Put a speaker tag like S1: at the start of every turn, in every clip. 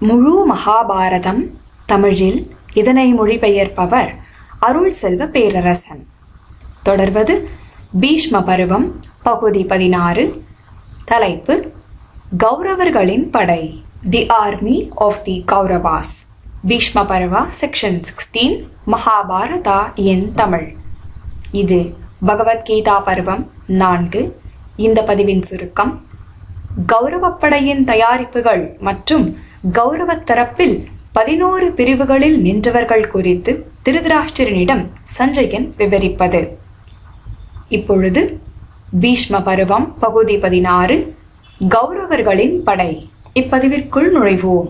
S1: முழு மகாபாரதம் தமிழில் இதனை மொழிபெயர்ப்பவர் அருள் செல்வ பேரரசன். தொடர்வது பீஷ்ம பருவம் பகுதி பதினாறு. தலைப்பு கௌரவர்களின் படை the army of the Kauravas Bhishma Parva section sixteen Mahabharata in Tamil. இது பகவத்கீதா பருவம் நான்கு. இந்த பதிவின் சுருக்கம் கௌரவப்படையின் தயாரிப்புகள் மற்றும் கௌரவ தரப்பில் பதினோரு பிரிவுகளில் நின்றவர்கள் குறித்து திருதராஷ்டிரனிடம் சஞ்சயன் விவரிப்பது. இப்பொழுது பீஷ்ம பருவம் பகுதி பதினாறு கௌரவர்களின் படை. இப்பதிவிற்குள் நுழைவோம்.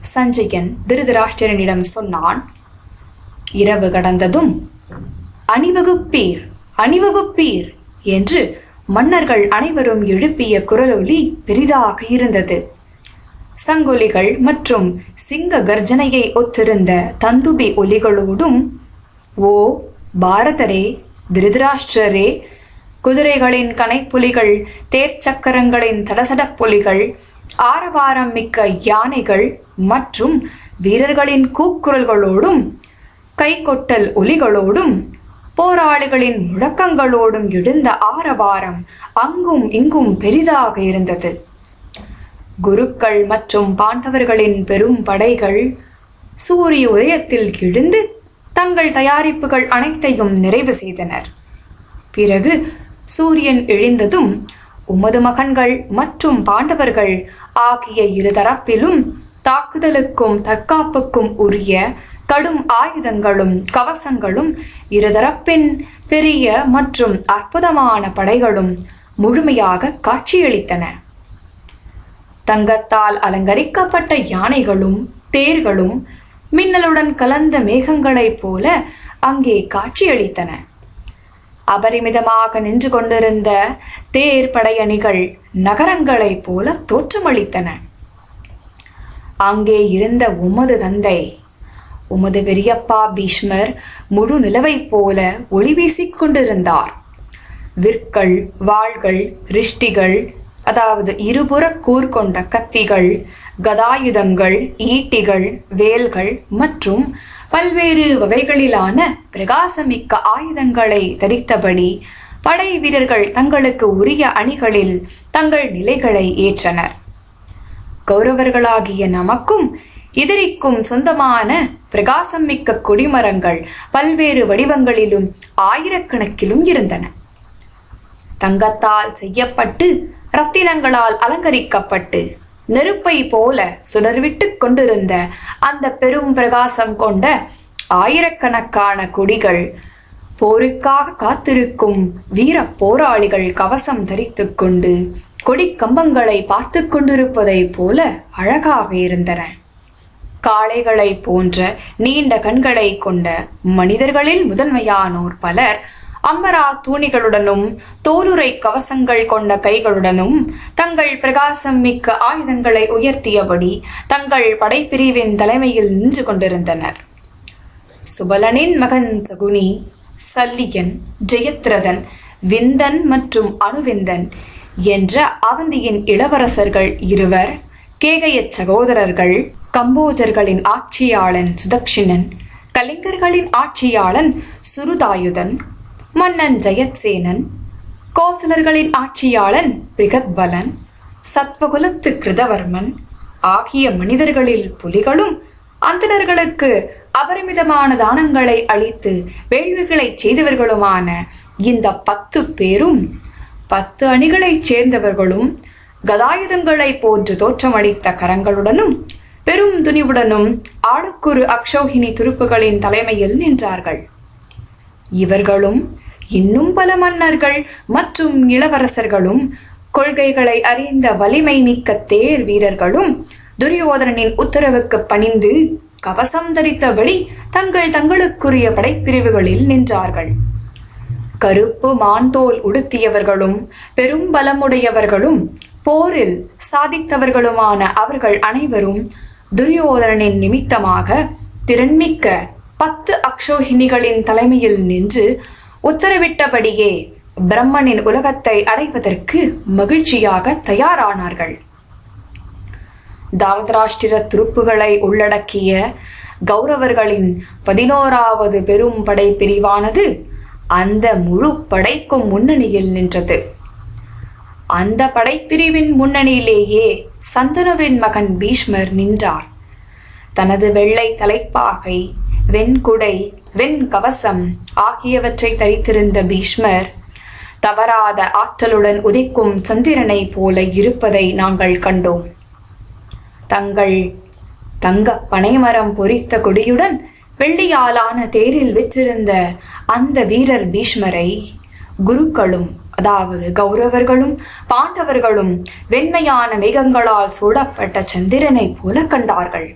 S1: சஞ்சயன் திருதராஷ்டிரனிடம் சொன்னான் இரவு கடந்ததும் அணிவகுப்பீர் அணிவகுப்பீர் என்று மன்னர்கள் அனைவரும் எழுப்பிய குரலொலி பெரிதாக இருந்தது. சங்கொலிகள் மற்றும் சிங்க கர்ஜனையை ஒத்திருந்த தந்துபி ஒலிகளோடும் ஓ பாரதரே திருதராஷ்டிரரே குதிரைகளின் கனைப்புலிகள் தேர்ச்சக்கரங்களின் தடசடப்புலிகள் ஆரவாரம் மிக்க யானைகள் மற்றும் வீரர்களின் கூக்குரல்களோடும் கைகொட்டல் ஒலிகளோடும் போராளிகளின் முழக்கங்களோடும் எழுந்த ஆரவாரம் அங்கும் இங்கும் பெரிதாக இருந்தது. குருக்கள் மற்றும் பாண்டவர்களின் பெரும் படைகள் சூரிய உதயத்தில் கிழிந்து தங்கள் தயாரிப்புகள் அனைத்தையும் நிறைவு செய்தனர். பிறகு சூரியன் எழுந்ததும் உமது மகன்கள் மற்றும் பாண்டவர்கள் ஆகிய இருதரப்பிலும் தாக்குதலுக்கும் தற்காப்புக்கும் உரிய கடும் ஆயுதங்களும் கவசங்களும் இருதரப்பின் பெரிய மற்றும் அற்புதமான படைகளும் முழுமையாக காட்சியளித்தன. தங்கத்தால் அலங்கரிக்கப்பட்ட யானைகளும் தேர்களும் மின்னலுடன் கலந்த மேகங்களைப் போல அங்கே காட்சியளித்தன. அபரிமிதமாக நின்று கொண்டிருந்த தேர் படையணிகள் நகரங்களைப் போல தோற்றமளித்தன. அங்கே இருந்த உமது தந்தை உமது பெரியப்பா பீஷ்மர் முழு நிலவைப் போல ஒளி வீசிக் கொண்டிருந்தார். விற்கள் வாள்கள் ரிஷ்டிகள் அதாவது இருபுற கூர்கொண்ட கத்திகள் கதாயுதங்கள் ஈட்டிகள் வேல்கள் மற்றும் பல்வேறு வகைகளிலான பிரகாசமிக்க ஆயுதங்களை தரித்தபடி படை வீரர்கள் தங்களுக்கு உரிய அணிகளில் தங்கள் நிலைகளை ஏற்றனர். கௌரவர்களாகிய நமக்கும் எதிரிக்கும் சொந்தமான பிரகாசம் மிக்க கொடிமரங்கள் பல்வேறு வடிவங்களிலும் ஆயிரக்கணக்கிலும் இருந்தன. தங்கத்தால் செய்யப்பட்டு ரத்தினங்களால் அலங்கரிக்கப்பட்டு நெருப்பை போல சுடர்விட்டு கொண்டிருந்த அந்த பெரும் பிரகாசம் கொண்ட ஆயிரக்கணக்கான கொடிகள் போருக்காக காத்திருக்கும் வீர போராளிகள் கவசம் தரித்து கொண்டு கொடி கம்பங்களை பார்த்து கொண்டிருப்பதைப் போல அழகாக இருந்தன. காளைகளை போன்ற நீண்ட கண்களை கொண்ட மனிதர்களில் முதன்மையானோர் பலர் அம்பரா தூணிகளுடனும் தோலுரை கவசங்கள் கொண்ட கைகளுடனும் தங்கள் பிரகாசம் மிக்க ஆயுதங்களை உயர்த்தியபடி தங்கள் படைப்பிரிவின் தலைமையில் நின்று கொண்டிருந்தனர். சுபலனின் மகன் சகுனி சல்லியன் ஜெயத்ரதன் விந்தன் மற்றும் அணுவிந்தன் என்ற அவந்தியின் இளவரசர்கள் இருவர் கேகைய சகோதரர்கள் கம்போஜர்களின் ஆட்சியாளன் சுதக்ஷிணன் கலிங்கர்களின் ஆட்சியாளன் சுருதாயுதன் மன்னன் ஜெயத்சேனன் கோசலர்களின் ஆட்சியாளன் பிரிகத்பலன் சத்வகுலத்து கிருதவர்மன் ஆகிய மனிதர்களில் புலிகளும் அந்தணர்களுக்கு அபரிமிதமான தானங்களை அளித்து வேள்விகளை செய்தவர்களுமான இந்த பத்து பேரும் பத்து அணிகளைச் சேர்ந்தவர்களும் கதாயுதங்களை போன்று தோற்றமளித்த கரங்களுடனும் பெரும் துணிவுடனும் ஆளுக்குரு அக்ஷோகினி துருப்புகளின் தலைமையில் நின்றார்கள். இவர்களும் இன்னும் பல மன்னர்கள் மற்றும் இளவரசர்களும் கொள்கைகளை அறிந்த வலிமை மிக்க தேர் வீரர்களும் துரியோதனனின் உத்தரவுக்கு பணிந்து கவசம் தரித்தபடி தங்கள் தங்களுக்குரிய படைப்பிரிவுகளில் நின்றார்கள். கருப்பு மான்தோல் உடுத்தியவர்களும் பெரும் பலமுடையவர்களும் போரில் சாதித்தவர்களுமான அவர்கள் அனைவரும் துரியோதனனின் நிமித்தமாக திறன்மிக்க பத்து அக்ஷோஹினிகளின் தலைமையில் நின்று உத்தரவிட்டபடியே பிரம்மனின் உலகத்தை அடைவதற்கு மகிழ்ச்சியாக தயாரானார்கள். தாரதராஷ்டிர துருப்புகளை உள்ளடக்கிய கௌரவர்களின் பதினோராவது பெரும் படை பிரிவானது அந்த முழு படைக்கும் முன்னணியில் நின்றது. அந்த படைப்பிரிவின் முன்னணியிலேயே சந்தனுவின் மகன் பீஷ்மர் நின்றார். தனது வெள்ளை தலைப்பாகை வெண்குடை வெண் கவசம் ஆகியவற்றை தரித்திருந்த பீஷ்மர் தவறாத ஆற்றலுடன் உதிக்கும் சந்திரனைப் போல இருப்பதை நாங்கள் கண்டோம். தங்கள் தங்க பனைமரம் பொறித்த கொடியுடன் வெள்ளியாலான தேரில் விற்றிருந்த அந்த வீரர் பீஷ்மரை குருக்களும் அதாவது கௌரவர்களும் பாண்டவர்களும் வெண்மையான மேகங்களால் சூடப்பட்ட சந்திரனைப் போல கண்டார்கள்.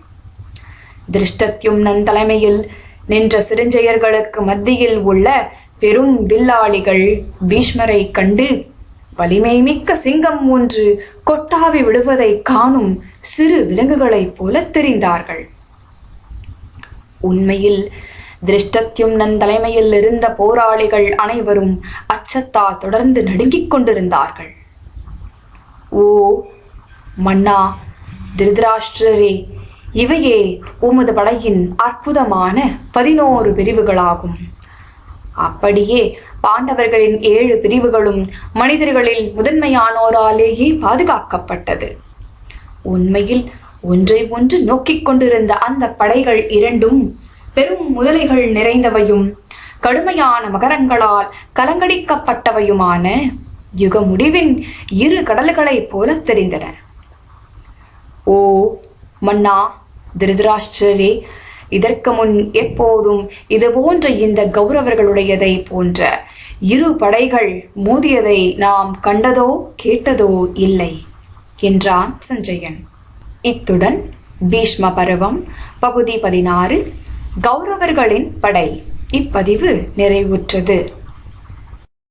S1: திருஷ்டத்யும்னன் தலைமையில் நின்ற சிறுஞ்செயர்களுக்கு மத்தியில் உள்ள பெரும் வில்லாளிகள் பீஷ்மரை கண்டு வலிமை மிக்க சிங்கம் ஒன்று கொட்டாவி விடுவதை காணும் சிறு விலங்குகளைப் போல தெரிந்தார்கள். உண்மையில் திருஷ்டத்யும்னன் தலைமையில் இருந்த போராளிகள் அனைவரும் அச்சத்தால் தொடர்ந்து நடுங்கிக் கொண்டிருந்தார்கள். ஓ மன்னா திருதராஷ்டிரரே இவையே உமது படையின் அற்புதமான பதினோரு பிரிவுகளாகும். அப்படியே பாண்டவர்களின் ஏழு பிரிவுகளும் மனிதர்களில் முதன்மையானோராலேயே பாதுகாக்கப்பட்டது. உண்மையில் ஒன்றை ஒன்று நோக்கிக் கொண்டிருந்த அந்த படைகள் இரண்டும் பெரும் முதலைகள் நிறைந்தவையும் கடுமையான மகரங்களால் கலங்கடிக்கப்பட்டவையுமான யுக முடிவின் இரு கடல்களைப் போல தெரிந்தன. ஓ மன்னா திருதராஷ்டிரரே இதற்கு முன் எப்போதும் இது போன்ற இந்த கௌரவர்களுடையதை போன்ற இரு படைகள் மோதியதை நாம் கண்டதோ கேட்டதோ இல்லை என்றான் சஞ்சயன். இத்துடன் பீஷ்ம பருவம் பகுதி பதினாறு கௌரவர்களின் படை இப்பதிவு நிறைவுற்றது.